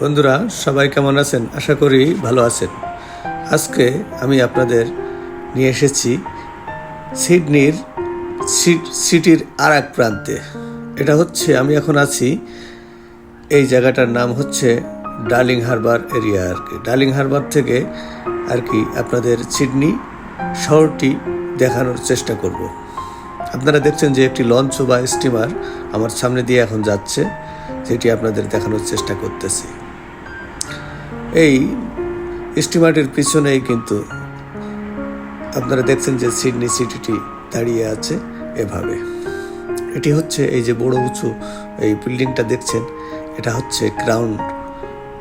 বন্ধুরা, সবাই কেমন আছেন? আশা করি ভালো আছেন। আজকে আমি আপনাদের নিয়ে এসেছি সিডনির সিটির আর এক প্রান্তে। এটা হচ্ছে, আমি এখন আছি, এই জায়গাটার নাম হচ্ছে ডার্লিং হারবার এরিয়া আর কি। ডার্লিং হারবার থেকে আর কি আপনাদের সিডনি শহরটি দেখানোর চেষ্টা করব। আপনারা দেখছেন যে একটি লঞ্চ বা স্টিমার আমার সামনে দিয়ে এখন যাচ্ছে, যেটি আপনাদের দেখানোর চেষ্টা করতেছি। এই স্টিমারটির পিছনেই কিন্তু আপনারা দেখছেন যে সিডনি সিটিটি দাঁড়িয়ে আছে এভাবে। এটি হচ্ছে এই যে বড় উঁচু এই বিল্ডিংটা দেখছেন, এটা হচ্ছে গ্রাউন্ড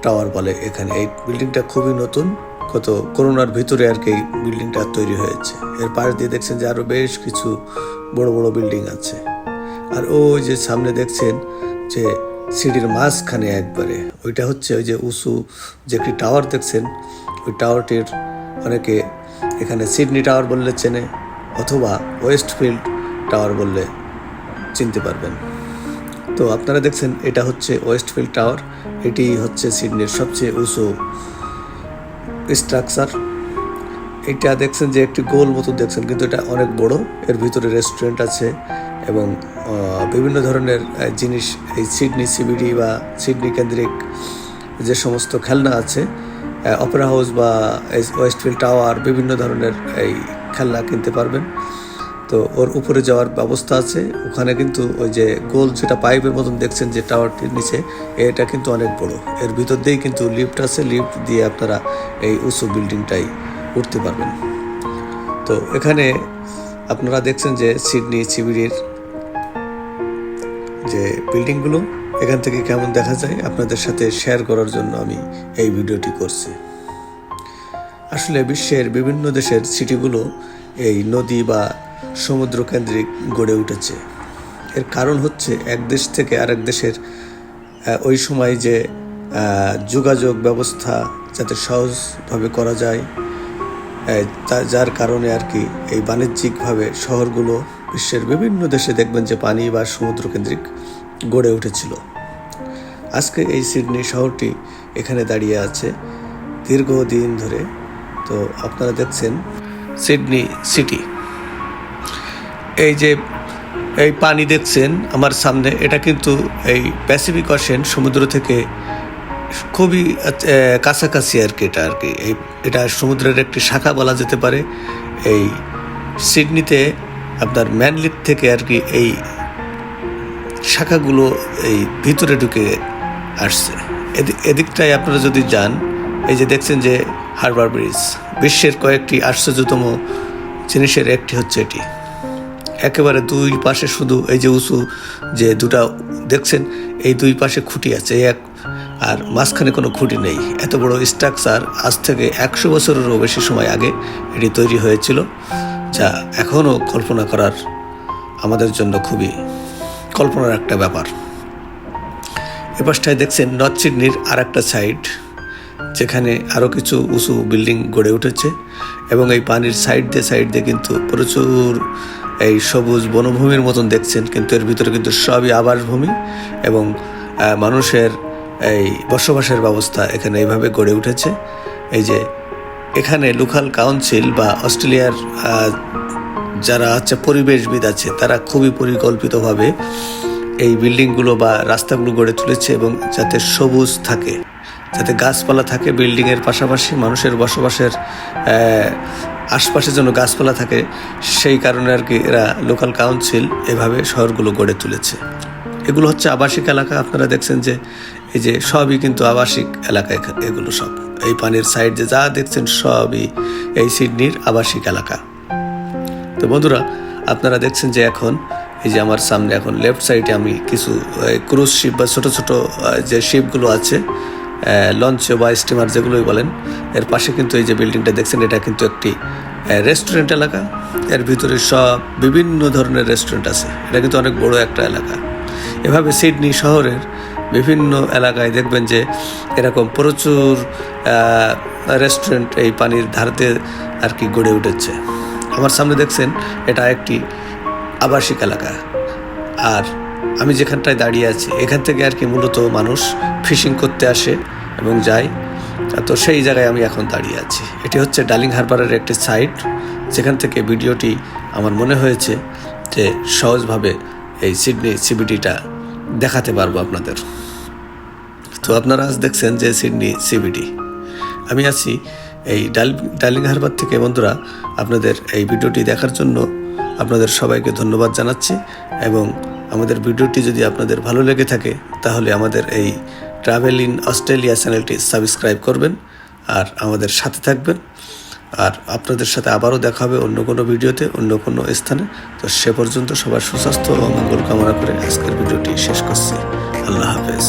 টাওয়ার বলে এখানে। এই বিল্ডিংটা খুবই নতুন, কত করোনার ভিতরে আর কি বিল্ডিংটা তৈরি হয়েছে। এর পাশ দিয়ে দেখছেন যে আরও বেশ কিছু বড় বড় বিল্ডিং আছে। আর ওই যে সামনে দেখছেন যে সিটির মাঝখানে একবারে। ওইটা হচ্ছে ওই যে উঁচু যে একটি টাওয়ার দেখছেন, ওই টাওয়ারটির অনেকে এখানে সিডনি টাওয়ার বললে চেনে অথবা ওয়েস্টফিল্ড টাওয়ার বললে চিনতে পারবেন। তো আপনারা দেখছেন, এটা হচ্ছে ওয়েস্টফিল্ড টাওয়ার, এটি হচ্ছে সিডনির সবচেয়ে উঁচু স্ট্রাকচার। এটা দেখছেন যে একটি গোল মতো দেখছেন, কিন্তু এটা অনেক বড়। এর ভিতরে রেস্টুরেন্ট আছে এবং বিভিন্ন ধরনের জিনিস, এই সিডনি সিবিডি বা সিডনি কেন্দ্রিক যে সমস্ত খেলনা আছে অপেরা হাউস বা ওয়েস্টফিল্ড টাওয়ার বিভিন্ন ধরনের এই খেলনা কিনতে পারবেন। তো ওর উপরে যাওয়ার ব্যবস্থা আছে। ওখানে কিন্তু ওই যে গোল যেটা পাইপের মতন দেখছেন যে টাওয়ারটির নিচে, এটা কিন্তু অনেক বড়। এর ভিতর দিয়েই কিন্তু লিফট আছে। লিফট দিয়ে আপনারা এই উঁচু বিল্ডিংটাই উঠতে পারবেন। তো এখানে আপনারা দেখছেন যে সিডনি চিবিড়ির যে বিল্ডিংগুলো এখান থেকে কেমন দেখা যায় আপনাদের সাথে শেয়ার করার জন্য আমি এই ভিডিওটি করছি। আসলে বিশ্বের বিভিন্ন দেশের সিটিগুলো এই নদী বা সমুদ্র কেন্দ্রিক গড়ে উঠেছে। এর কারণ হচ্ছে এক দেশ থেকে আরেক দেশের ওই সময় যে যোগাযোগ ব্যবস্থা যাতে সহজভাবে করা যায় যার কারণে আর কি এই বাণিজ্যিকভাবে শহরগুলো বিশ্বের বিভিন্ন দেশে দেখবেন যে পানি বা সমুদ্র কেন্দ্রিক গড়ে উঠেছিল। আজকে এই সিডনি শহরটি এখানে দাঁড়িয়ে আছে দীর্ঘদিন ধরে। তো আপনারা দেখছেন সিডনি সিটি। এই যে, এই পানি দেখছেন আমার সামনে, এটা কিন্তু এই প্যাসিফিক অশেন সমুদ্র থেকে খুবই কাছাকাছি আর কি এটা আর কি। এই, এটা সমুদ্রের একটি শাখা বলা যেতে পারে। এই সিডনিতে আপনার ম্যানলিথ থেকে আর কি এই শাখাগুলো এই ভিতরে ঢুকে আসছে। এদি- এদিকটায় আপনারা যদি যান, এই যে দেখছেন যে হারবার ব্রিজ, বিশ্বের কয়েকটি আশ্চর্যতম জিনিসের একটি হচ্ছে এটি। একেবারে দুই পাশে শুধু এই যে উঁচু যে দুটা দেখছেন, এই দুই পাশে খুঁটি আছে, এক, আর মাঝখানে কোনো খুঁটি নেই। এত বড় স্ট্রাকচার আজ থেকে একশো বছরেরও বেশি সময় আগে এটি তৈরি হয়েছিল। যা এখনও কল্পনা করার আমাদের জন্য খুবই কল্পনার একটা ব্যাপার। এ পাশটায় দেখছেন নর্থ সিডনির আর একটা সাইড, যেখানে আরও কিছু উঁচু বিল্ডিং গড়ে উঠেছে এবং এই পানির সাইড দিয়ে সাইড দিয়ে কিন্তু প্রচুর এই সবুজ বনভূমির মতন দেখছেন, কিন্তু এর ভিতরে কিন্তু সবই আবাসভূমি এবং মানুষের এই বসবাসের ব্যবস্থা এখানে এইভাবে গড়ে উঠেছে। এই যে এখানে লোকাল কাউন্সিল বা অস্ট্রেলিয়ার যারা হচ্ছে পরিবেশবিদ আছে, তারা খুবই পরিকল্পিতভাবে এই বিল্ডিংগুলো বা রাস্তাগুলো গড়ে তুলেছে এবং যাতে সবুজ থাকে, যাতে গাছপালা থাকে বিল্ডিংয়ের পাশাপাশি মানুষের বসবাসের আশপাশে যেন গাছপালা থাকে, সেই কারণে আর কি এরা লোকাল কাউন্সিল এভাবে শহরগুলো গড়ে তুলেছে। এগুলো হচ্ছে আবাসিক এলাকা, আপনারা দেখছেন যে এই যে সবই কিন্তু আবাসিক এলাকা এগুলো সব। এই পানির সাইড যে যা দেখছেন সবই এই সিডনির আবাসিক এলাকা। তো বন্ধুরা, আপনারা দেখছেন যে এখন এই যে আমার সামনে এখন লেফট সাইডে আমি কিছু ক্রুজ শিপ বা ছোটো ছোটো যে শিপগুলো আছে লঞ্চ বা স্টিমার যেগুলোই বলেন, এর পাশে কিন্তু এই যে বিল্ডিংটা দেখছেন, এটা কিন্তু একটি রেস্টুরেন্ট এলাকা। এর ভিতরে সব বিভিন্ন ধরনের রেস্টুরেন্ট আছে। এটা কিন্তু অনেক বড় একটা এলাকা। এভাবে সিডনি শহরের বিভিন্ন এলাকায় দেখবেন যে এরকম প্রচুর রেস্টুরেন্ট এই পানির ধারতে আর কি গড়ে উঠেছে। আমার সামনে দেখছেন, এটা একটি আবাসিক এলাকা। আর আমি যেখানটায় দাঁড়িয়ে আছি, এখান থেকে আর কি মূলত মানুষ ফিশিং করতে আসে এবং যাই তো সেই জায়গায় আমি এখন দাঁড়িয়ে আছি। এটি হচ্ছে ডালিং হারবারের একটি সাইট। যেখান থেকে ভিডিওটি আমার মনে হয়েছে যে সহজভাবে এই সিডনি সিবিটিটা দেখাতে পারব আপনাদের। তো আপনারা আজ দেখছেন যে সিডনি সিবিডি। আমি আছি এই ডার্লিং হারবার থেকে বন্ধুরা, আপনাদের এই ভিডিওটি দেখার জন্য আপনাদের সবাইকে ধন্যবাদ জানাচ্ছি এবং আমাদের ভিডিওটি যদি আপনাদের ভালো লেগে থাকে, তাহলে আমাদের এই ট্রাভেল ইন অস্ট্রেলিয়া চ্যানেলটি সাবস্ক্রাইব করবেন আর আমাদের সাথে থাকবেন। আর আপনাদের সাথে আবারও দেখা হবে অন্য কোনো ভিডিওতে, অন্য কোনো স্থানে। তো সে পর্যন্ত সবার সুস্বাস্থ্য ও মঙ্গল কামনা করে আজকের ভিডিওটি শেষ করছি। আল্লাহ হাফেজ।